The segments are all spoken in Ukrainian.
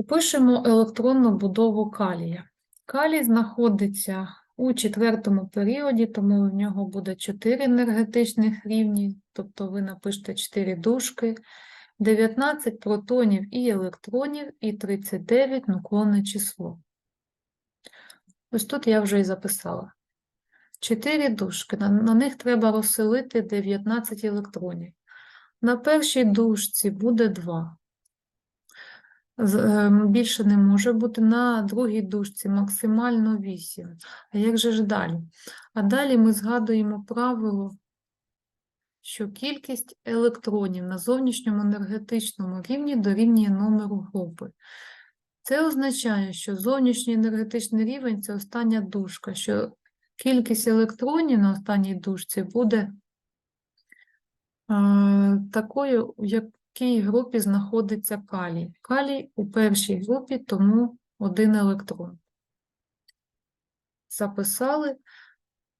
Опишемо електронну будову калія. Калій знаходиться у четвертому періоді, тому в нього буде 4 енергетичних рівні, тобто ви напишете 4 дужки, 19 протонів і електронів і 39 нуклонне число. Ось тут я вже і записала. 4 дужки, на, на них треба розселити 19 електронів. На першій дужці буде 2. Ем, Більше не може бути на другій дужці максимально 8. А як же ж далі? А далі ми згадуємо правило, що кількість електронів на зовнішньому енергетичному рівні дорівнює номеру групи. Це означає, що зовнішній енергетичний рівень це остання дужка, що кількість електронів на останній дужці буде е, такою, в якій групі знаходиться калій. Калій у першій групі, тому один електрон. Записали.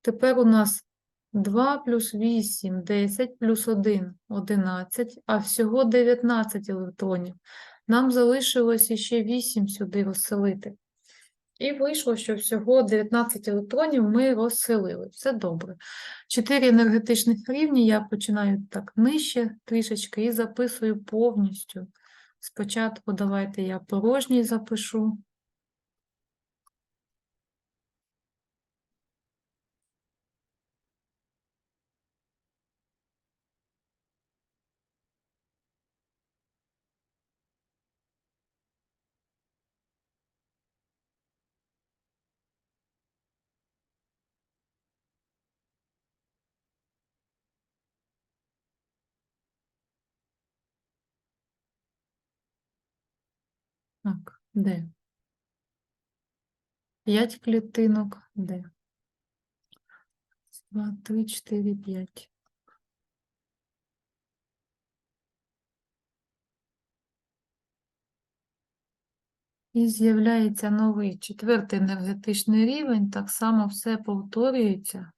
Тепер у нас 2 плюс 8, 10 плюс 1, 11, а всього 19 електронів. Нам залишилось іще 8 сюди розселити. І вийшло, що всього 19 електронів ми розселили. Все добре. Чотири енергетичних рівні я починаю так нижче трішечки і записую повністю. Спочатку давайте я порожній запишу. Так, де? 5 клітинок, де? 2, 3, 4, 5. І з'являється новий четвертий енергетичний рівень, так само все повторюється.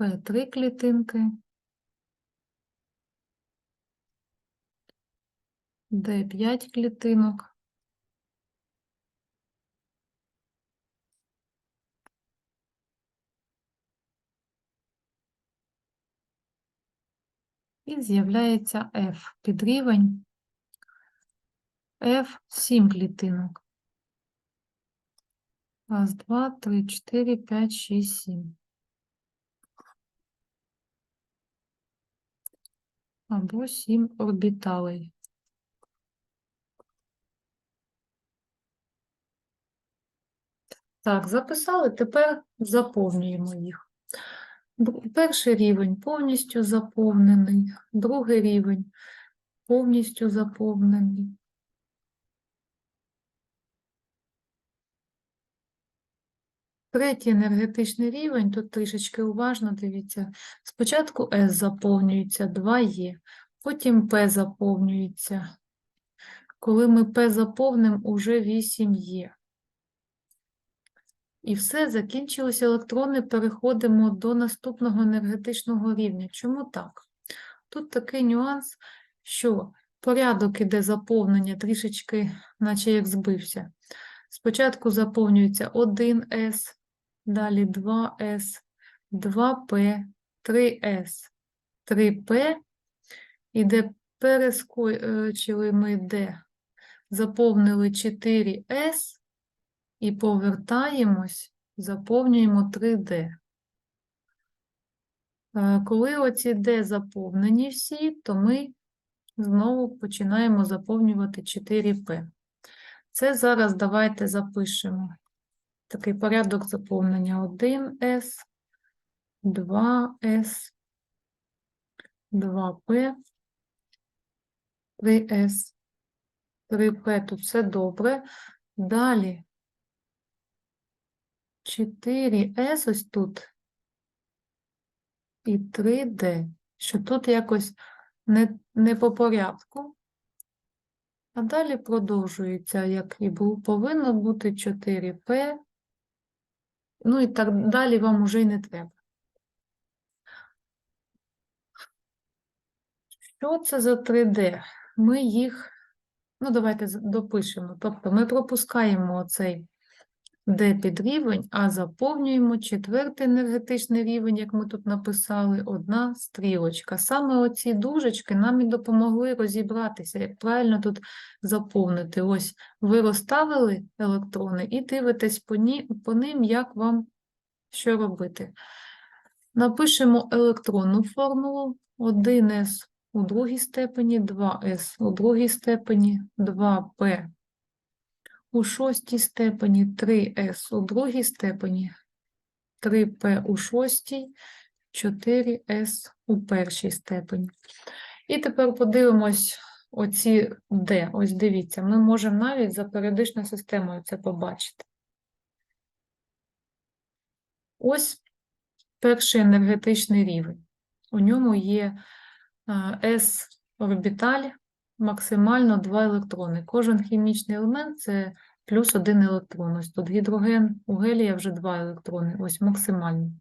Э, П3 клітинки, Д п'ять клітинок, і з'являється F підрівень F сім клітинок. Раз, два, три, чотири, п'ять, шість, сім. Або сім орбіталей. Так, записали, тепер заповнюємо їх. Перший рівень повністю заповнений, другий рівень повністю заповнений. Третій енергетичний рівень, тут трішечки уважно дивіться. Спочатку С заповнюється, 2 є, потім П заповнюється. Коли ми П заповнимо, уже 8 є. І все, закінчилися електрони, переходимо до наступного енергетичного рівня. Чому так? Тут такий нюанс, що порядок іде заповнення трішечки, наче як збився. Спочатку заповнюється 1С, далі 2С, 2П, 3С, 3П, іде перескочили ми де, заповнили 4С, і повертаємось, заповнюємо 3D. Е, Коли оці D заповнені всі, то ми знову починаємо заповнювати 4P. Це зараз давайте запишемо. Такий порядок заповнення 1S, 2S, 2P, 3S, 3P. Тут все добре. Далі 4С ось тут і 3D, що тут якось не, не по порядку. А далі продовжується, як і було, повинно бути 4P, Ну і так далі вам уже й не треба. Що це за 3D? Ми їх, ну давайте допишемо. Тобто ми пропускаємо цей D під рівень, а заповнюємо четвертий енергетичний рівень, як ми тут написали, одна стрілочка. Саме оці дужечки нам і допомогли розібратися, як правильно тут заповнити. Ось ви розставили електрони і дивитесь по, ні, по ним, як вам що робити. Напишемо електронну формулу 1С у другій степені, 2С у другій степені, 2П у шостій степені, 3С у другій степені, 3П у шостій, 4С у першій степені. І тепер подивимось оці D. Ось дивіться, ми можемо навіть за періодичною системою це побачити. Ось перший енергетичний рівень. У ньому є S-орбіталь, максимально 2 електрони. Кожен хімічний елемент це плюс один електрон. Ось тут гідроген, у гелія вже 2 електрони, ось максимально.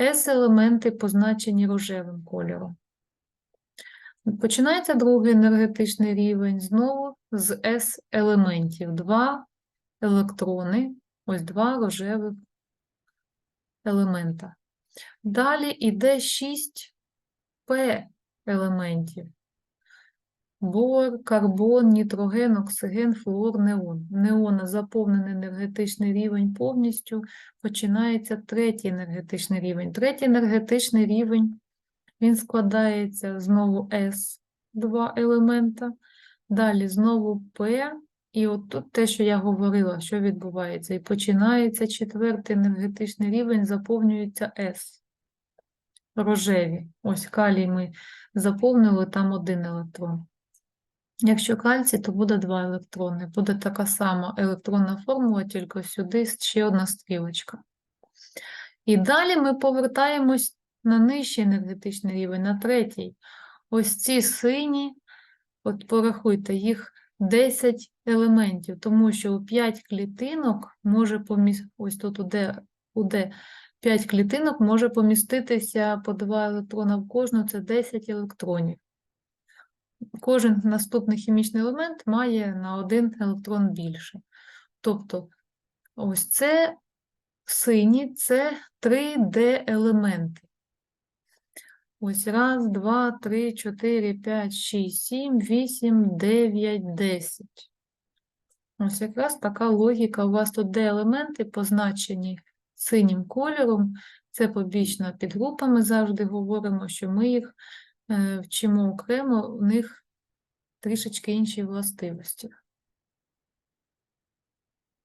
S-елементи позначені рожевим кольором. Починається другий енергетичний рівень знову з S-елементів. Два електрони, ось два рожевих елемента. Далі йде 6 П елементів. Бор, карбон, нітроген, оксиген, флуор, неон. Неона заповнений енергетичний рівень повністю. Починається третій енергетичний рівень. Третій енергетичний рівень він складається знову С, два елемента. Далі знову П. І от тут те, що я говорила, що відбувається. І починається четвертий енергетичний рівень, заповнюється С. Рожеві. Ось калій ми заповнили, там один електрон. Якщо кальцій, то буде два електрони. Буде така сама електронна формула, тільки сюди ще одна стрілочка. І далі ми повертаємось на нижчий енергетичний рівень, на третій. Ось ці сині, от порахуйте, їх 10 елементів, тому що у 5 клітинок може помістити, ось тут у D, у D 5 клітинок може поміститися по 2 електрона в кожну, це 10 електронів. Кожен наступний хімічний елемент має на один електрон більше. Тобто, ось це сині це 3D-елементи. Ось раз, два, три, чотири, п'ять, шість, сім, вісім, дев'ять, десять. Ось якраз така логіка. У вас тут де елементи позначені синім кольором. Це побічно підгрупами завжди говоримо, що ми їх вчимо окремо, у них трішечки інші властивості.